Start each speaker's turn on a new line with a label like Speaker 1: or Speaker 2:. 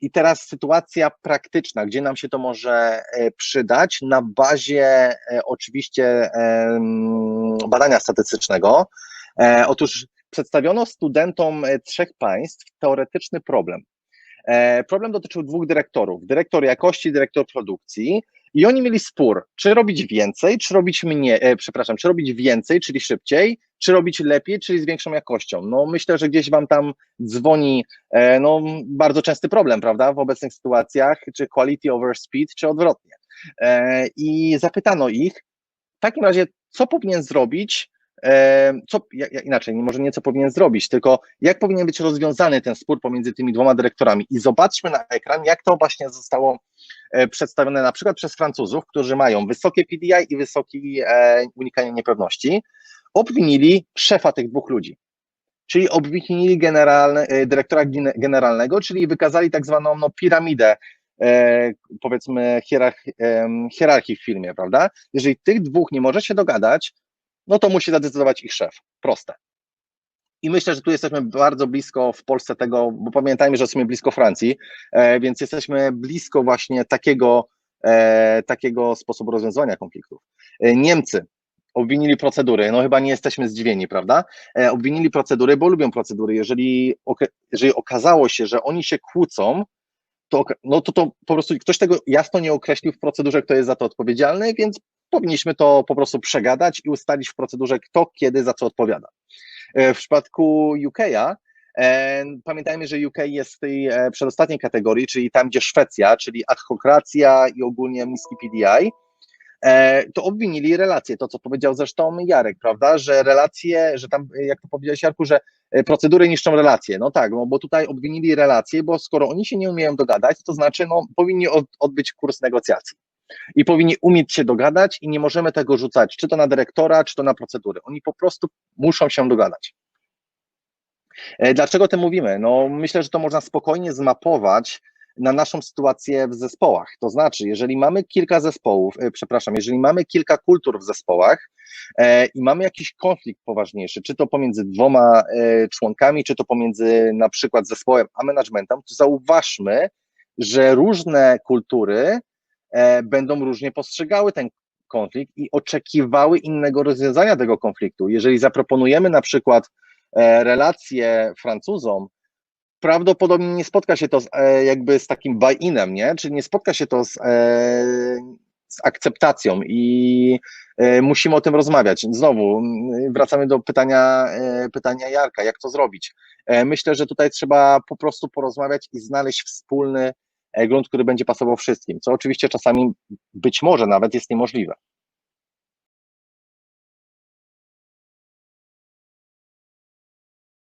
Speaker 1: I teraz sytuacja praktyczna, gdzie nam się to może e, przydać na bazie e, oczywiście badania statystycznego. E, otóż przedstawiono studentom trzech państw teoretyczny problem. Problem dotyczył dwóch dyrektorów: dyrektor jakości, dyrektor produkcji. I oni mieli spór, czy robić więcej, czy robić mniej, przepraszam, czy robić więcej, czyli szybciej, czy robić lepiej, czyli z większą jakością. No myślę, że gdzieś wam tam dzwoni e, no, bardzo częsty problem, prawda, w obecnych sytuacjach, czy quality over speed, czy odwrotnie. E, I zapytano ich, w takim razie, co powinien zrobić, co, inaczej, może nie co powinien zrobić, tylko jak powinien być rozwiązany ten spór pomiędzy tymi dwoma dyrektorami. I zobaczmy na ekran, jak to właśnie zostało e, przedstawione na przykład przez Francuzów, którzy mają wysokie PDI i wysoki e, unikanie niepewności, obwinili szefa tych dwóch ludzi. Czyli obwinili generalne, e, dyrektora generalnego, czyli wykazali tak zwaną no, piramidę powiedzmy hierarch, hierarchii w filmie, prawda? Jeżeli tych dwóch nie może się dogadać, no to musi zadecydować ich szef. Proste. I myślę, że tu jesteśmy bardzo blisko w Polsce tego, bo pamiętajmy, że jesteśmy blisko Francji, e, więc jesteśmy blisko właśnie takiego, e, takiego sposobu rozwiązywania konfliktów. E, Niemcy obwinili procedury, no chyba nie jesteśmy zdziwieni, prawda? Obwinili procedury, bo lubią procedury. Jeżeli, jeżeli okazało się, że oni się kłócą, to, no to, to po prostu ktoś tego jasno nie określił w procedurze, kto jest za to odpowiedzialny, więc powinniśmy to po prostu przegadać i ustalić w procedurze, kto kiedy za co odpowiada. E, w przypadku UK'a e, Pamiętajmy, że UK jest w tej e, przedostatniej kategorii, czyli tam, gdzie Szwecja, czyli adhokracja i ogólnie niski PDI, to obwinili relacje, to co powiedział zresztą Jarek, prawda, że relacje, że tam, jak to powiedziałeś Jarku, że procedury niszczą relacje, no tak, no bo tutaj obwinili relacje, bo skoro oni się nie umieją dogadać, to znaczy, no powinni odbyć kurs negocjacji i powinni umieć się dogadać i nie możemy tego rzucać, czy to na dyrektora, czy to na procedury. Oni po prostu muszą się dogadać. E, dlaczego o tym mówimy? No, myślę, że to można spokojnie zmapować na naszą sytuację w zespołach. To znaczy, jeżeli mamy kilka zespołów, e, przepraszam, jeżeli mamy kilka kultur w zespołach e, i mamy jakiś konflikt poważniejszy, czy to pomiędzy dwoma e, członkami, czy to pomiędzy na przykład zespołem a managementem, to zauważmy, że różne kultury będą różnie postrzegały ten konflikt i oczekiwały innego rozwiązania tego konfliktu. Jeżeli zaproponujemy na przykład relacje Francuzom, prawdopodobnie nie spotka się to z, e, jakby z takim buy-inem, nie? Czyli nie spotka się to z, z akceptacją i musimy o tym rozmawiać. Znowu wracamy do pytania, pytania Jarka, jak to zrobić. Myślę, że tutaj trzeba po prostu porozmawiać i znaleźć wspólny E, grunt, który będzie pasował wszystkim, co oczywiście czasami być może nawet jest niemożliwe.